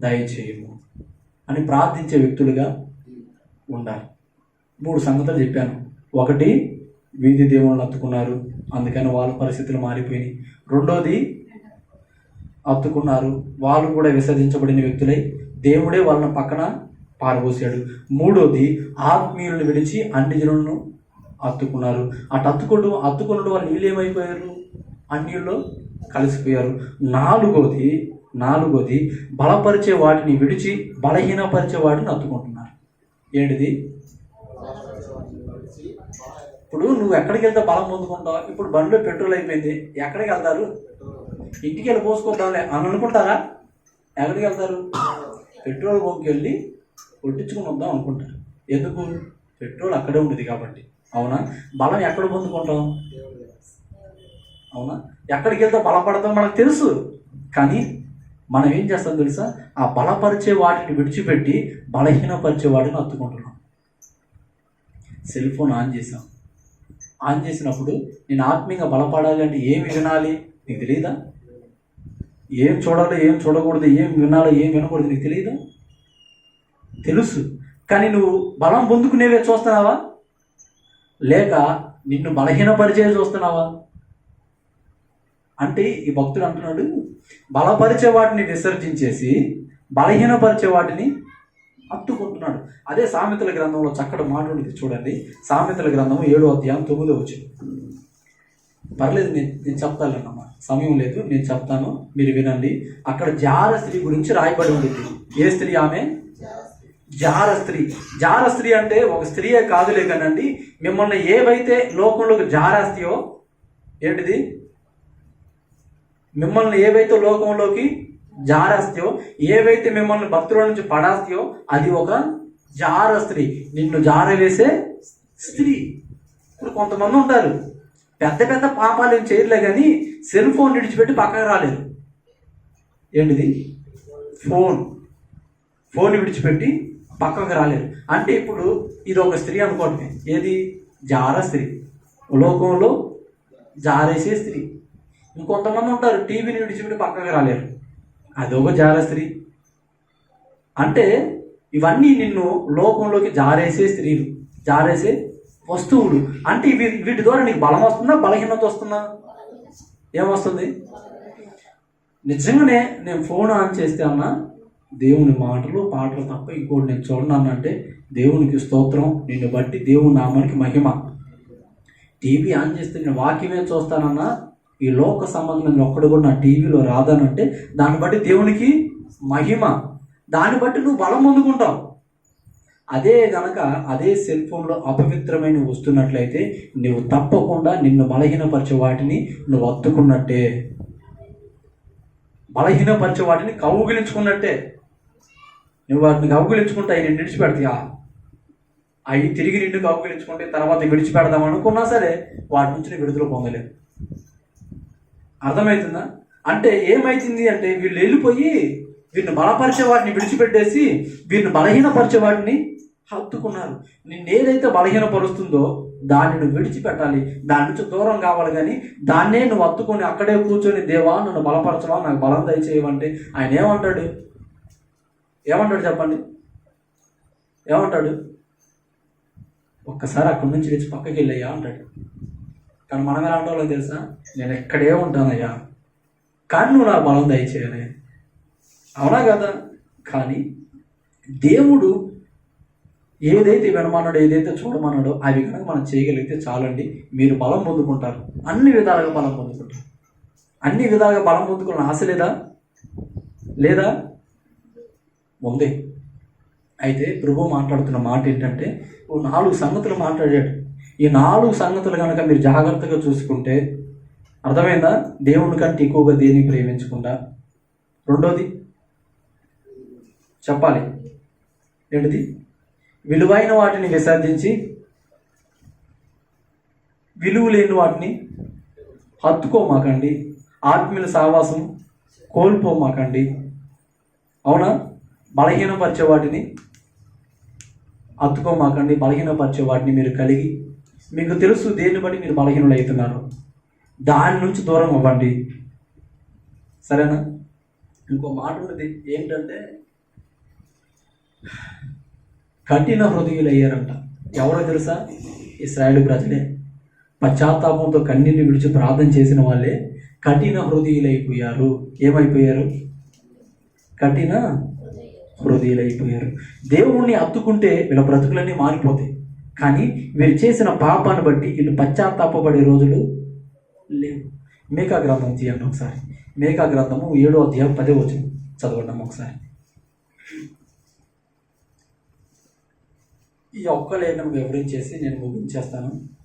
దయచేయము అని ప్రార్థించే వ్యక్తులుగా ఉండాలి. మూడు సంగతులు చెప్పాను. ఒకటి వీధి దేవుళ్ళని అత్తుకున్నారు. అందుకని వాళ్ళ పరిస్థితులు మారిపోయినాయి. రెండోది అత్తుకున్నారు. వాళ్ళు కూడా విసర్జించబడిన వ్యక్తులై దేవుడే వాళ్ళని పక్కన పారబోసాడు. మూడోది ఆత్మీయులను విడిచి అన్ని జనులను అత్తుకున్నారు. అటు అత్తుకుంటూ అత్తుకున్నట్టు వాళ్ళు వీళ్ళు ఏమైపోయారు అన్యుల్లో కలిసిపోయారు. నాలుగోది నాలుగోది బలపరిచే వాటిని విడిచి బలహీనపరిచే వాటిని అత్తుకుంటున్నారు. ఏంటిది? ఇప్పుడు నువ్వు ఎక్కడికి వెళ్తే బలం పొందుకుంటావు? ఇప్పుడు బండిలో పెట్రోల్ అయిపోయింది. ఎక్కడికి వెళ్తారు? ఇంటికి వెళ్ళి పోసుకుంటాంలే అని అనుకుంటారా? ఎక్కడికి వెళ్తారు? పెట్రోల్ బొంకి వెళ్ళి కొట్టించుకుని వద్దాం అనుకుంటారు. ఎందుకు? పెట్రోల్ అక్కడే ఉండేది కాబట్టి. అవునా? బలం ఎక్కడ పొందుకుంటాం? అవునా? ఎక్కడికి వెళ్తే బలపడతాం మనకు తెలుసు. కానీ మనం ఏం చేస్తాం తెలుసా? ఆ బలపరిచే వాటిని విడిచిపెట్టి బలహీనపరిచే వాటిని అత్తుకుంటున్నాం. సెల్ ఫోన్ ఆన్ చేసాం ఆన్ చేసినప్పుడు నేను ఆత్మీయంగా బలపడాలి అంటే ఏమి వినాలి? నీకు తెలియదా ఏం చూడాలో ఏం చూడకూడదు ఏం వినాలో ఏం వినకూడదు నీకు తెలియదా తెలుసు. కానీ నువ్వు బలం పొందుకునేవే చూస్తున్నావా? లేక నిన్ను బలహీనపరిచే చూస్తున్నావా? అంటే ఈ భక్తుడు అంటున్నాడు బలపరిచే వాటిని విసర్జించేసి బలహీనపరిచే వాటిని అత్తుకుంటున్నాడు. అదే సామెతల గ్రంథంలో చక్కటి మాట ఉంటుంది చూడండి. సామెతల గ్రంథం ఏడో అధ్యాయం తొమ్మిదో వచ్చింది పర్లేదు నేను నేను చెప్తానమ్మా సమయం లేదు నేను చెప్తాను మీరు వినండి. అక్కడ జార స్త్రీ గురించి రాయబడి ఉంటుంది ఏ స్త్రీ ఆమె? జార స్త్రీ. జార స్త్రీ అంటే ఒక స్త్రీయే కాదులే కానండి. మిమ్మల్ని ఏవైతే లోకంలోకి జారాస్తియో ఏంటిది? మిమ్మల్ని ఏవైతే లోకంలోకి జారేస్తాయో ఏవైతే మిమ్మల్ని భక్తుల నుంచి పడేస్తాయో అది ఒక జార స్త్రీ. నిన్ను జారవేసే స్త్రీ. ఇప్పుడు కొంతమంది ఉంటారు. పెద్ద పెద్ద పాపాలు ఏం చేయలే కానీ సెల్ ఫోన్ విడిచిపెట్టి పక్కకు రాలేదు. ఏంటిది? ఫోన్. ఫోన్ విడిచిపెట్టి పక్కకు రాలేదు. అంటే ఇప్పుడు ఇది ఒక స్త్రీ అనుకోండి. ఏది? జార స్త్రీ. లోకంలో జారేసే స్త్రీ. ఇంకొంతమంది ఉంటారు టీవీని విడిచిపెట్టి పక్కకు రాలేరు. అదొక జార స్త్రీ అంటే ఇవన్నీ నిన్ను లోకంలోకి జారేసే స్త్రీలు జారేసే వస్తువులు. అంటే ఇవి వీటి ద్వారా నీకు బలం వస్తుందా బలహీనత వస్తుందా? ఏమొస్తుంది నిజంగానే నేను ఫోన్ ఆన్ చేస్తే అన్నా దేవుని మాటలు పాటలు తప్ప ఇంకోటి నేను చూడను దేవునికి స్తోత్రం నిన్ను బట్టి దేవుని నామానికి మహిమ. టీవీ ఆన్ చేస్తే నేను వాక్యమే చూస్తానన్నా ఈ లోక సంబంధమైన ఒక్కడు కూడా నా టీవీలో రాదనంటే దాన్ని బట్టి దేవునికి మహిమ. దాన్ని బట్టి నువ్వు బలం పొందుకుంటావు. అదే గనక అదే సెల్ ఫోన్లో అపవిత్రమైన వస్తున్నట్లయితే నువ్వు తప్పకుండా నిన్ను బలహీనపరిచే వాటిని నువ్వు అత్తుకున్నట్టే. బలహీనపరిచే వాటిని కౌగిలించుకున్నట్టే. నువ్వు వాటిని కౌగిలించుకుంటే అవి నేను విడిచిపెడతాయా. అవి తిరిగి నిన్ను కౌగిలించుకుంటే తర్వాత విడిచిపెడదాం అనుకున్నా సరే వాటి నుంచి నువ్వు విడుదల పొందలేవు. అర్థమవుతుందా? అంటే ఏమైతుంది అంటే వీళ్ళు వెళ్ళిపోయి వీరిని బలపరిచే వాటిని విడిచిపెట్టేసి వీరిని బలహీనపరిచే వాటిని హత్తుకున్నారు. నిన్ను ఏదైతే బలహీనపరుస్తుందో దాన్ని నువ్వు విడిచిపెట్టాలి. దాని నుంచి దూరం కావాలి కానీ దాన్నే నువ్వు హత్తుకొని అక్కడే కూర్చొని దేవా నన్ను బలపరచవా నాకు బలం దయచేయమంటే ఆయన ఏమంటాడు? ఏమంటాడు చెప్పండి? ఏమంటాడు? ఒక్కసారి అక్కడి నుంచి లేచి పక్కకి వెళ్ళయ్యా అంటాడు. కానీ మనం ఎలా అంటాలో తెలుసా? నేను ఎక్కడే ఉంటానయ్యా. కానీ నువ్వు నాకు బలం దయచేయాలి అవునా కదా? కానీ దేవుడు ఏదైతే వినమన్నాడో ఏదైతే చూడమన్నాడో అవి కనుక మనం చేయగలిగితే చాలండి. మీరు బలం పొందుకుంటారు. అన్ని విధాలుగా బలం పొందుకుంటారు. అన్ని విధాలుగా బలం పొందుకున్న ఆశ లేదా? లేదా? ఉంది. అయితే ప్రభు మాట్లాడుతున్న మాట ఏంటంటే ఓ నాలుగు సంగతులు మాట్లాడాడు. ఈ నాలుగు సంగతులు కనుక మీరు జాగ్రత్తగా చూసుకుంటే అర్థమైందా? దేవుని కంటే ఎక్కువగా దేన్ని ప్రేమించకుండా? రెండోది చెప్పాలి. ఏంటిది విలువైన వాటిని విసర్జించి విలువ లేని వాటిని హత్తుకోమాకండి. ఆత్మీయుల సావాసం కోల్పోమాకండి. అవునా? బలహీనపరిచే వాటిని హత్తుకోమాకండి. బలహీనపరిచే వాటిని మీరు కలిగి మీకు తెలుసు దేన్ని బట్టి మీరు బలహీనులు అవుతున్నారు. దాని నుంచి దూరం అవ్వండి. సరేనా? ఇంకో మాట ఉన్నది ఏంటంటే కఠిన హృదయులు అయ్యారంట ఎవరో తెలుసా? ఇస్రాయేల్ ప్రజలే. పశ్చాత్తాపంతో కన్నీళ్ళు విడిచి ప్రార్థన చేసిన వాళ్ళే కఠిన హృదయులైపోయారు. ఏమైపోయారు? కఠిన హృదయులైపోయారు. దేవుణ్ణి అత్తుకుంటే వీళ్ళ బ్రతుకులన్నీ మారిపోతాయి. కానీ వీరు చేసిన పాపాన్ని బట్టి వీళ్ళు పశ్చాత్తాపడే రోజులు లేవు. మేకా గ్రంథం తీయండి ఒకసారి. మేకా గ్రంథము ఏడో అధ్యాయం పదే వచ్చింది. చదవండి ఒకసారి. ఈ ఒక్క లేఖనం వివరించేసి నేను ముగించేస్తాను.